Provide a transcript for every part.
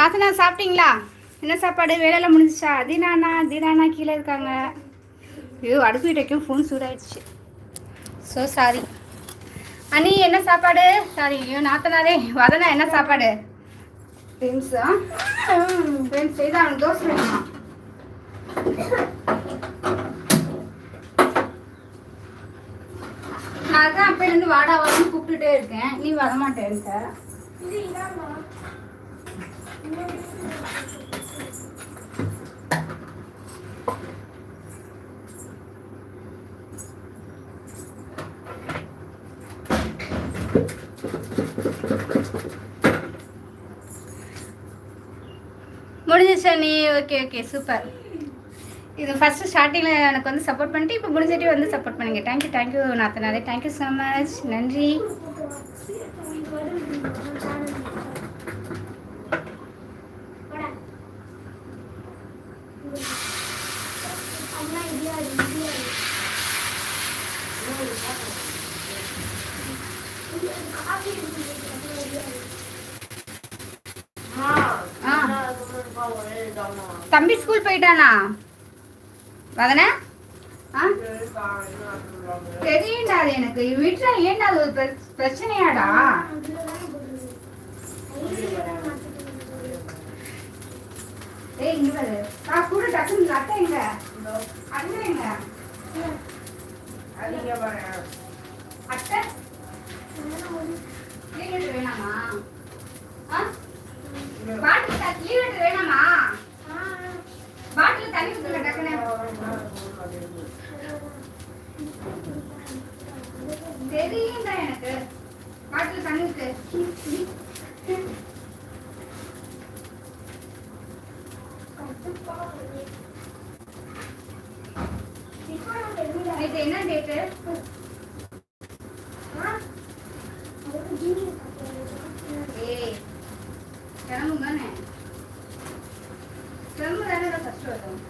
நாத்தனா சாப்பிட்டீங்களா? என்ன சாப்பாடு? வேலையெல்லாம் முடிஞ்சிச்சா? தீனாண்ணா தீனாண்ணா கீழே இருக்காங்க. ஐயோ அடுப்பு வைக்கும் ஃபோன் சூடாயிடுச்சு. ஸோ சாரி அண்ணி என்ன சாப்பாடு? சாரி ஐயோ நாத்தனாரே வதனா என்ன சாப்பாடு? ஃப்ரெண்ட்ஸா ஃப்ரெண்ட்ஸ் செய்து அவனுக்கு தோசை வேணுமா? நான் தான் அப்பையிலேருந்து வாடா வாடன்னு கூப்பிட்டுட்டே இருக்கேன். நீ வரமாட்டேன்ட்ட. முடிஞ்சிச்சா நீ? ஓகே ஓகே சூப்பர் இது ஃபஸ்ட்டு ஸ்டார்டிங்கில் எனக்கு வந்து சப்போர்ட் பண்ணிட்டு இப்போ முடிஞ்சிட்டு வந்து சப்போர்ட் பண்ணுங்க. தேங்க்யூ தேங்க்யூ நாத்தனாரே. தேங்க்யூ ஸோ மச் நன்றி. தம்பி ஸ்கூல் போயிட்டானா? வதனா? ஆ? தெரியும்டா அது எனக்கு. வீட்டில் ஏன்டா அது ஒரு பிர- பிரச்சனையாடா? ஏய் இங்க பாரு. ஆ கூட டக்குன்னு அட்டை எங்க அட்டை எங்க அட்டை லீவ் லெட்டர் வேணாமா ஆ பாட்டில் லீவ் லெட்டர் வேணாமா பாட்டில் தண்ணி ஊற்றுங்க டக்குனு தெரியும் தான் எனக்கு. பாட்டில் தண்ணி ஊத்து என்ன டேட்டு ஏய் கிளம்பு தானே கிளம்பு தானே ஃபர்ஸ்ட் வரும்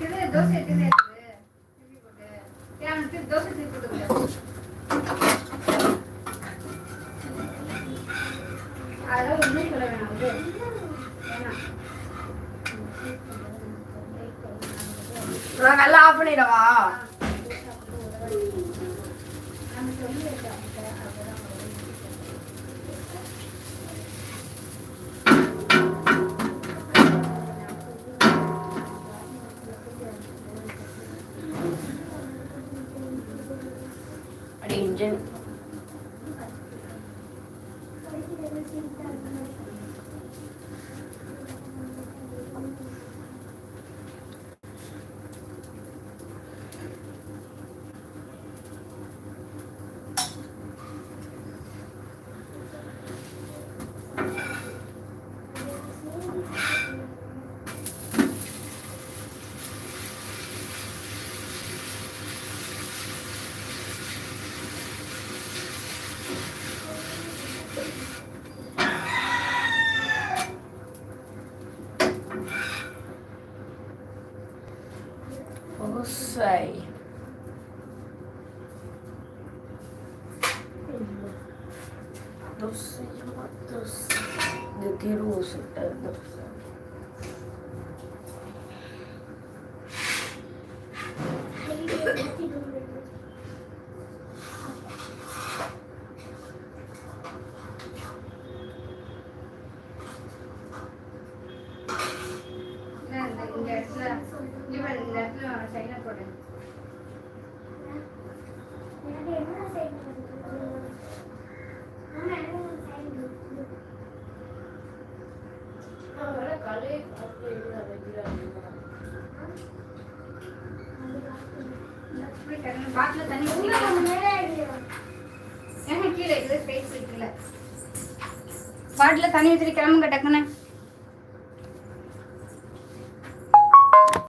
இது தோசை எடுத்து போட்டு தோசை திருப்பி போட்டு அதெல்லாம் ஒன்றும் சொல்ல வேணாம் வேணாம். நான் நல்லா off பண்ணிடவா? 认真。sei. Doce, doce. De que doce? É doce. Bottle தண்ணி ஏங்க கீழே இருக்குது பாட்டில் தண்ணி ஊற்றி கிளம்புங்க டக்குன்னு.